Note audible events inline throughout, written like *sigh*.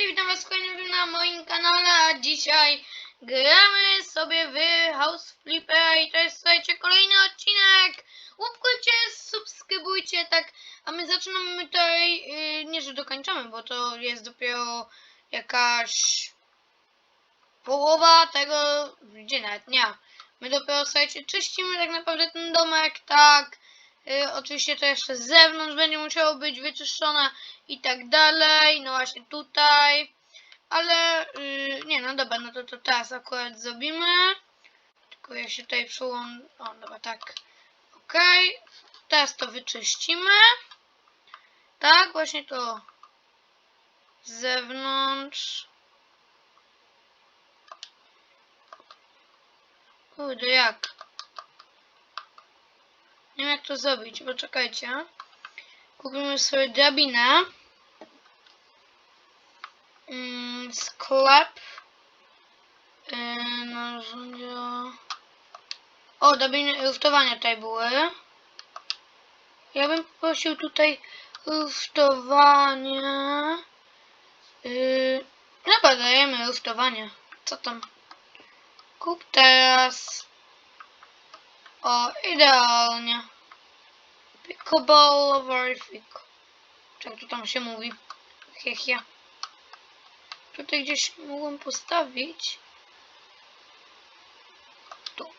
Marty, witam was kolejnym na moim kanale, a dzisiaj gramy sobie w House Flipper i to jest, słuchajcie, kolejny odcinek. Łupkujcie, subskrybujcie, tak, a my zaczynamy tutaj, yy, nie że dokończamy, bo to jest dopiero jakaś połowa tego, gdzie nawet dnia. My dopiero, słuchajcie, czyścimy tak naprawdę ten domek, tak, yy, oczywiście to jeszcze z zewnątrz będzie musiało być wyczyszczone i tak dalej, no właśnie tutaj, ale yy, nie no dobra, no to, to teraz akurat zrobimy, tylko ja się tutaj przełączę, o dobra, tak, okej, teraz to wyczyścimy, tak, właśnie to z zewnątrz, kurde jak, wiem jak to zrobić, poczekajcie, Kupimy sobie drabinę. Mm, sklep. Yy, narzędzia. O, drabiny luftowania tutaj były. Ja bym poprosił tutaj luftowanie. Yy, dobra, dajemy luftowanie. Co tam? Kup teraz. O, idealnie. Pickleball Verific. Jak to tam się mówi? Hech, ja. Tutaj gdzieś mogłem postawić. Tu.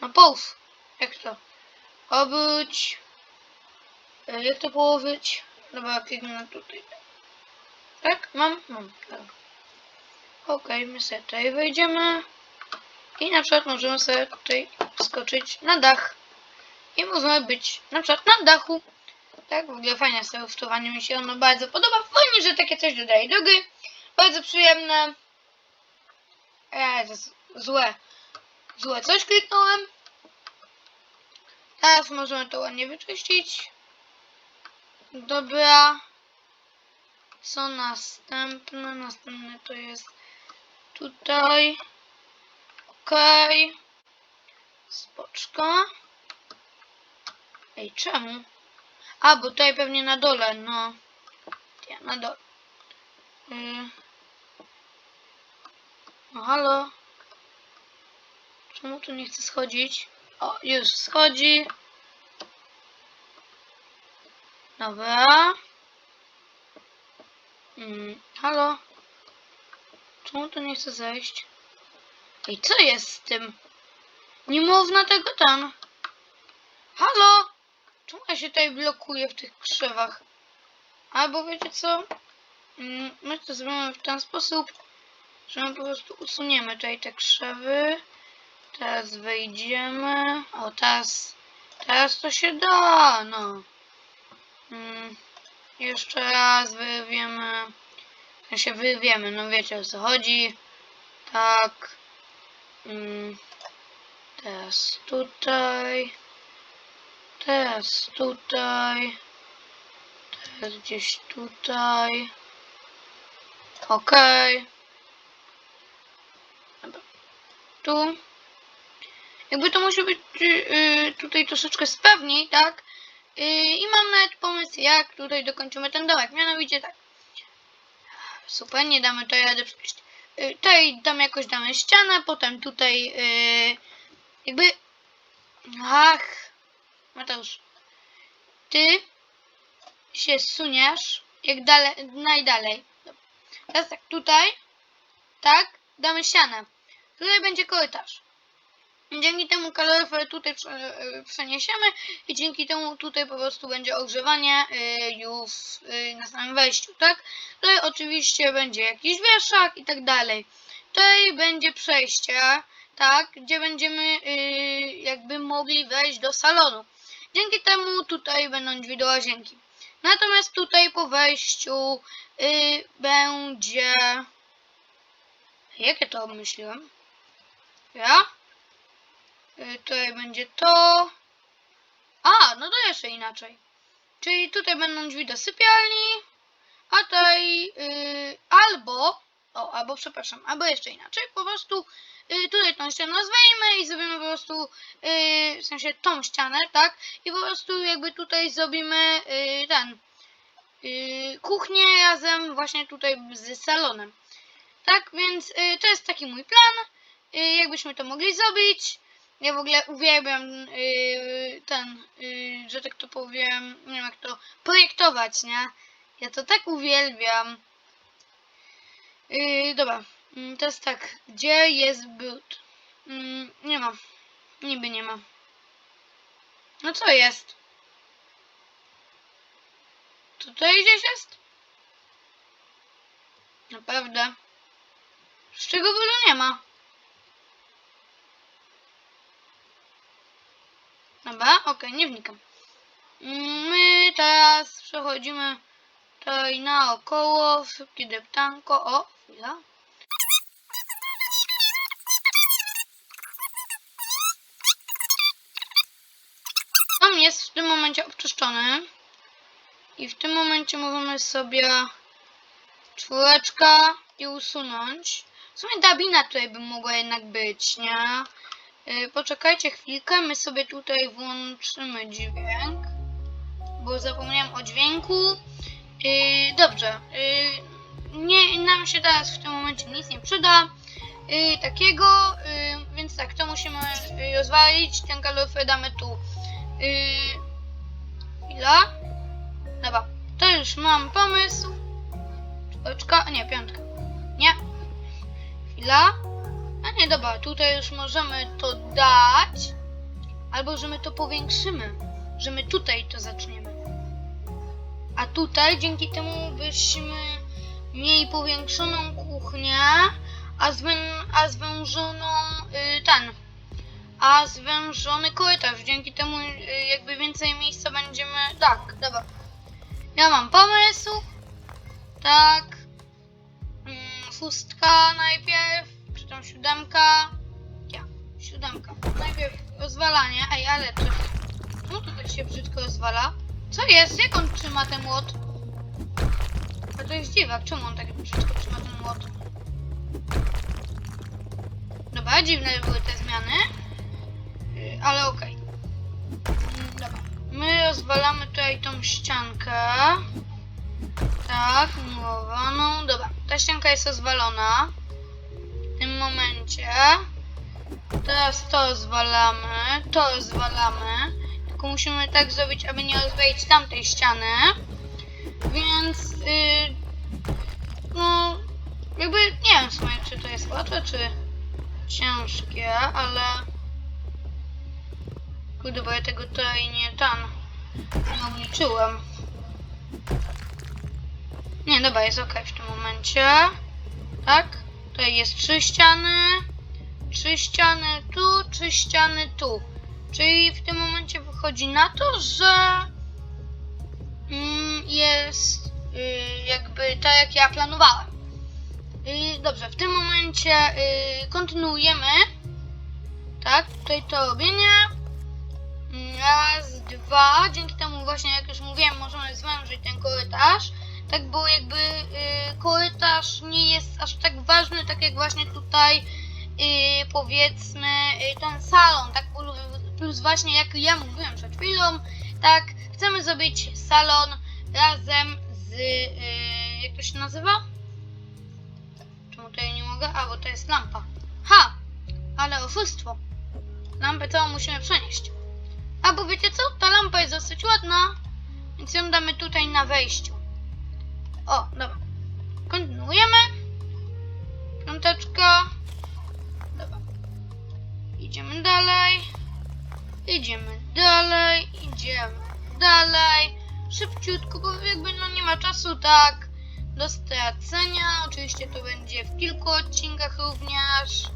Na połów. Jak to? Obróć. E, Jak to położyć? Dobra, kliknę tutaj. Tak? Mam? Mam. Dobra. Okej, my sobie tutaj wejdziemy. I na przykład możemy sobie tutaj skoczyć na dach. I możemy być na przykład na dachu. Tak, w ogóle fajne jest to mi się ono bardzo podoba. Fajnie, że takie coś dodaje do gry. Bardzo przyjemne. Eee, to jest złe. Złe coś kliknąłem. Teraz możemy to ładnie wyczyścić. Dobra. Co następne? Następne to jest tutaj. Okej. Spoczko. Ej, czemu? A, bo tutaj pewnie na dole, no. Ja, na dole. Yy. No halo? Czemu tu nie chce schodzić? O, już schodzi. Dobra. Mm, halo? Czemu tu nie chce zejść? Ej, co jest z tym? Nie można tego tam. Halo? Czemu ja się tutaj blokuję w tych krzewach? Albo wiecie co? Mm, My to zrobimy w ten sposób, że my po prostu usuniemy tutaj te krzewy. Teraz wejdziemy. O, teraz, teraz to się da, no. Mm, jeszcze raz wyrwiemy. Się wyrwiemy, no wiecie o co chodzi. Tak. Mm, teraz tutaj. Teraz tutaj. Teraz gdzieś tutaj. Okej. Dobra. Tu. Jakby to musi być yy, tutaj troszeczkę sprawniej, tak? Yy, I mam nawet pomysł, jak tutaj dokończymy ten dołek. Mianowicie tak. Super, nie damy tutaj rady przejść. Yy, tutaj damy jakoś damy ścianę, potem tutaj yy, jakby... Ach, Mateusz, ty się suniesz jak dalej, najdalej. Teraz tak, tutaj, tak, damy ścianę. Tutaj będzie korytarz. Dzięki temu kaloryfer tutaj y, przeniesiemy i dzięki temu tutaj po prostu będzie ogrzewanie y, już y, na samym wejściu, tak? Tutaj oczywiście będzie jakiś wieszak i tak dalej. Tutaj będzie przejście, tak, gdzie będziemy jakby mogli wejść do salonu. Dzięki temu tutaj będą drzwi do łazienki. Natomiast tutaj po wejściu będzie... Jakie to obmyśliłem? Ja? Y, tutaj będzie to... A, no to jeszcze inaczej. Czyli tutaj będą drzwi do sypialni, a tutaj y, albo... O, albo przepraszam, albo jeszcze inaczej. Po prostu y, tutaj tą ścianę nazwijmy i zrobimy po prostu y, w sensie tą ścianę, tak? I po prostu jakby tutaj zrobimy y, ten yy, kuchnię razem właśnie tutaj z salonem. Tak, więc yy, to jest taki mój plan. Yy, jakbyśmy to mogli zrobić. Ja w ogóle uwielbiam yy, ten, yy, że tak to powiem, nie wiem jak to, projektować, nie? Ja to tak uwielbiam. Yy, dobra, mm, teraz tak, gdzie jest brud? Mm, nie ma, niby nie ma. No co jest? Tutaj gdzieś jest? Naprawdę. Z czego bólu nie ma? Dobra, okej, nie wnikam. My teraz przechodzimy tutaj naokoło, szybkie deptanko. O, chwila. On jest w tym momencie obczyszczony. I w tym momencie możemy sobie czwóreczka i usunąć. W sumie dabina tutaj by mogła jednak być, nie? Yy, poczekajcie chwilkę, my sobie tutaj włączymy dźwięk, bo zapomniałem o dźwięku. Yy, dobrze, yy, nie, nam się teraz w tym momencie nic nie przyda takiego, więc tak, to musimy rozwalić, ten kalorfer damy tu. Chwila. Dobra, to już mam pomysł. Czwóreczka, nie, piątka. Nie. Chwila. A nie, dobra, tutaj już możemy to dać. Albo, że my to powiększymy. Że my tutaj to zaczniemy. A tutaj dzięki temu byśmy mieli powiększoną kuchnię, a, zwę, a zwężoną y, ten. A zwężony korytarz. Dzięki temu y, jakby więcej miejsca będziemy. Tak, dobra. Ja mam pomysł. Tak. Mm, szóstka najpierw. Tam siódemka? Ja, siódemka. Najpierw rozwalanie. Ej, ale to... Czemu to tak się brzydko rozwala? Co jest? Jak on trzyma ten młot? A to jest dziwak. Czemu on tak brzydko trzyma ten młot? Dobra, dziwne były te zmiany. Yy, ale okej. Mm, Dobra. My rozwalamy tutaj tą ściankę. Tak, murowaną. Dobra, ta ścianka jest rozwalona. Tym momencie. Teraz to rozwalamy, to rozwalamy. Tylko musimy tak zrobić, aby nie rozwalić tamtej ściany. Więc, yy, no, jakby nie wiem w sumie, czy to jest łatwe, czy ciężkie, ale... Kurde, bo ja tego tutaj nie tam nie obliczyłem. Nie, dobra, jest ok w tym momencie. Tak? Tutaj jest trzy ściany. Trzy ściany tu, trzy ściany tu. Czyli w tym momencie wychodzi na to, że mm, jest y, jakby tak jak ja planowałem. Dobrze, w tym momencie y, kontynuujemy. Tak, tutaj to robienie. Raz, dwa. Dzięki temu właśnie, jak już mówiłem, możemy zwężyć ten korytarz. Tak, bo jakby y, korytarz nie jest aż tak ważny, tak jak właśnie tutaj y, powiedzmy y, ten salon, tak plus, właśnie jak ja mówiłem przed chwilą, tak, chcemy zrobić salon razem z, y, jak to się nazywa? Czemu tutaj nie mogę? A, bo to jest lampa. Ha! Ale oszustwo. Lampę całą musimy przenieść. A bo wiecie co? Ta lampa jest dosyć ładna, więc ją damy tutaj na wejściu. O, dobra. Kontynuujemy. Piąteczka. Dobra. Idziemy dalej. Idziemy dalej. Idziemy dalej. Szybciutko, bo jakby no nie ma czasu tak do stracenia. Oczywiście to będzie w kilku odcinkach również.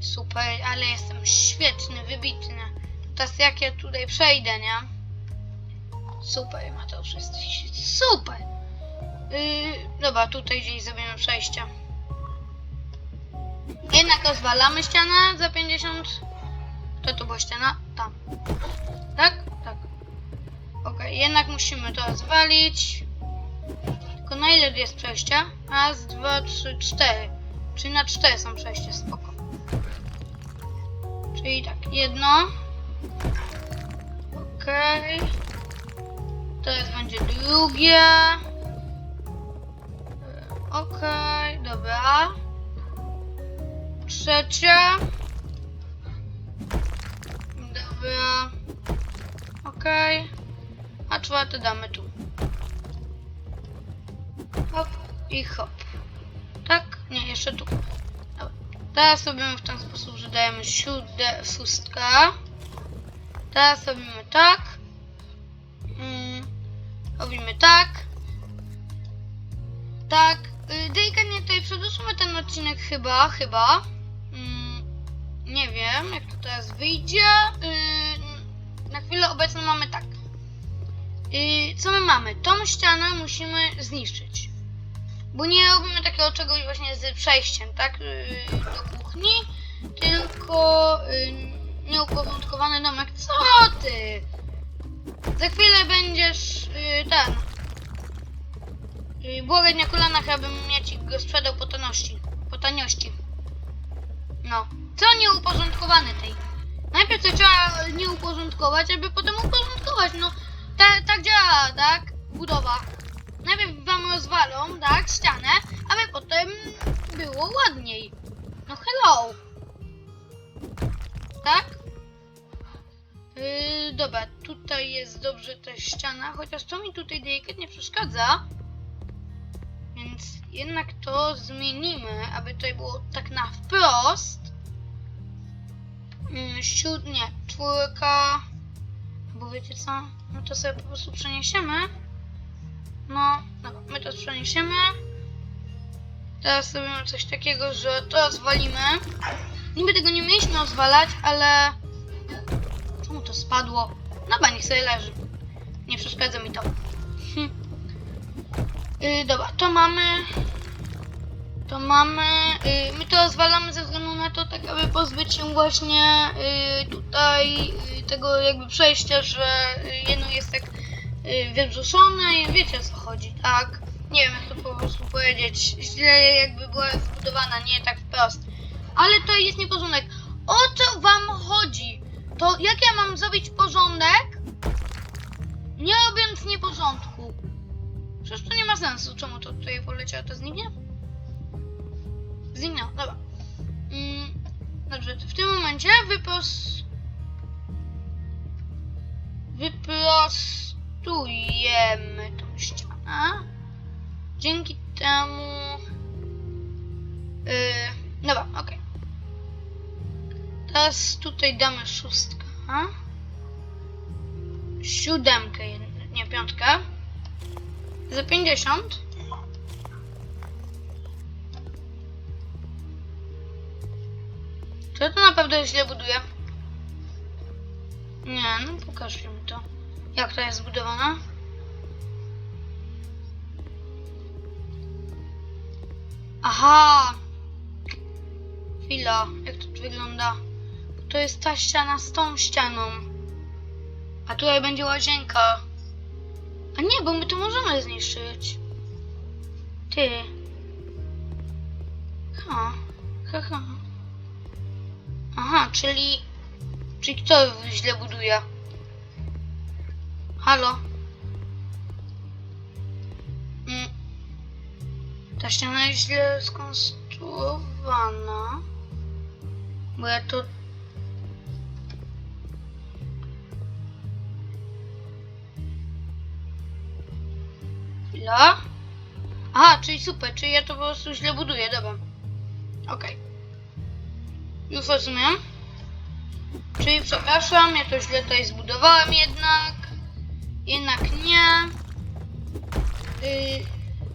Super, ale jestem świetny, wybitny. Teraz jak ja tutaj przejdę, nie? Super, Mateusz, jesteś super! Yy, dobra, tutaj gdzieś zrobimy przejście. Jednak rozwalamy ścianę za 50. To tu była ściana? Tam. Tak? Tak. Okej, jednak musimy to rozwalić. Tylko na ile jest przejścia? Raz, dwa, trzy, cztery. Czyli na cztery są przejścia, spoko. Czyli tak, jedno. Okej. Teraz będzie drugie. Okej, dobra. Trzecie. Dobra. Okej. A czwarte damy tu. Hop i hop. Tak? Nie, jeszcze tu. Dobra. Teraz robimy w ten sposób, że dajemy siódę, szóstkę. Teraz robimy tak. Mm, robimy tak. Tak. Y, Delikatnie tutaj przedłużymy ten odcinek chyba, chyba. Mm, nie wiem, jak to teraz wyjdzie. Y, na chwilę obecną mamy tak. Y, co my mamy? Tą ścianę musimy zniszczyć. Bo nie robimy takiego czegoś właśnie z przejściem, tak? Y, do kuchni, tylko y, nieuporządkowany domek. Co ty? Za chwilę będziesz y, ten. Y, błagać na kolanach, abym ja ci go sprzedał po. Po taniości. No. Co nieuporządkowany tej? Najpierw to trzeba nie uporządkować, aby potem uporządkować. No, ta, tak działa, tak? Budowa. Najpierw wam rozwalą, tak, ścianę, aby potem było ładniej. No hello. Tak? Yy, dobra, tutaj jest dobrze ta ściana, chociaż to mi tutaj delikatnie przeszkadza. Jednak to zmienimy, aby tutaj było tak na wprost. Mm, siód, nie, czwórka. Bo wiecie co? My to sobie po prostu przeniesiemy. No, dobra, my to przeniesiemy. Teraz robimy coś takiego, że to rozwalimy. Niby tego nie mieliśmy rozwalać, ale... Czemu to spadło? Dobra, niech sobie leży. Nie przeszkadza mi to. Yy, dobra, to mamy... To mamy... Yy, my to rozwalamy ze względu na to, tak aby pozbyć się właśnie yy, tutaj yy, tego jakby przejścia, że yy, jedno jest tak yy, wybrzuszone i wiecie o co chodzi, tak? Nie wiem jak to po prostu powiedzieć. Źle jakby była zbudowana, nie tak wprost. Ale to jest nieporządek. O co wam chodzi? To jak ja mam zrobić porządek, nie robiąc nieporządku? Przecież to nie ma sensu. Czemu to tutaj poleciało? To zniknie? Zniknęło, dobra. Mm, dobrze, w tym momencie wypros... Wyprostujemy tą ścianę. Dzięki temu... Yy, dobra, okej. Teraz tutaj damy szóstkę. Siódemkę, nie piątkę. Za 50. Czy ja to naprawdę źle buduję? Nie, no pokaż mi to. Jak to jest zbudowane? Aha! Chwila, jak to wygląda? To jest ta ściana z tą ścianą. A tutaj będzie łazienka. A nie, bo my to możemy zniszczyć. Ty. Ha. Ha, ha. Aha, czyli... Czyli kto źle buduje? Halo? Mm. Ta ściana jest źle skonstruowana. Bo ja to... Chwila. Aha, czyli super, czyli ja to po prostu źle buduję, dobra. Okej. Już rozumiem. Czyli przepraszam, ja to źle tutaj zbudowałem jednak. Jednak nie. Yy,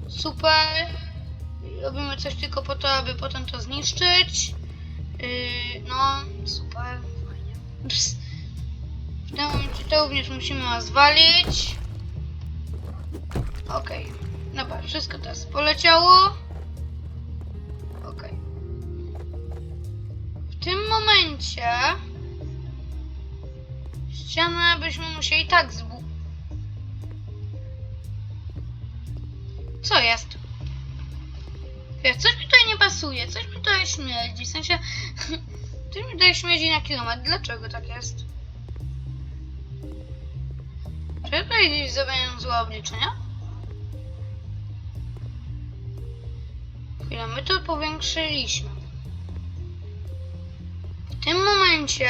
super. Robimy coś tylko po to, aby potem to zniszczyć. Yy, no, super, fajnie. Ps. W tym momencie to również musimy rozwalić. Okej. Dobra, wszystko teraz poleciało. Okej. W tym momencie ścianę byśmy musieli tak zbu... Co jest? Wiesz, coś mi tutaj nie pasuje, coś mi tutaj śmierdzi, w sensie... *laughs* Coś mi tutaj śmierdzi na kilometr, dlaczego tak jest? Czy Czy tutaj zrobiłem złe obliczenia? Chwilę, my to powiększyliśmy. W tym momencie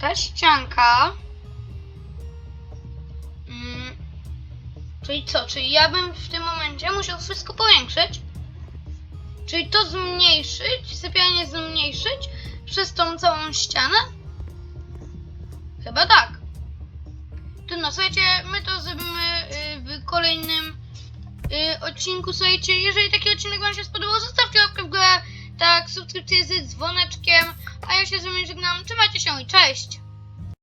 ta ścianka. Mm, czyli co? Czyli ja bym w tym momencie musiał wszystko powiększyć? Czyli to zmniejszyć, sypialnię zmniejszyć przez tą całą ścianę? Chyba tak. Trudno, słuchajcie, my to zrobimy y, w kolejnym y, odcinku. Słuchajcie, jeżeli taki odcinek Wam się spodobał, zostawcie łapkę w górę, tak, subskrypcję z dzwoneczkiem, a ja się z Wami żegnam. Trzymajcie się i cześć!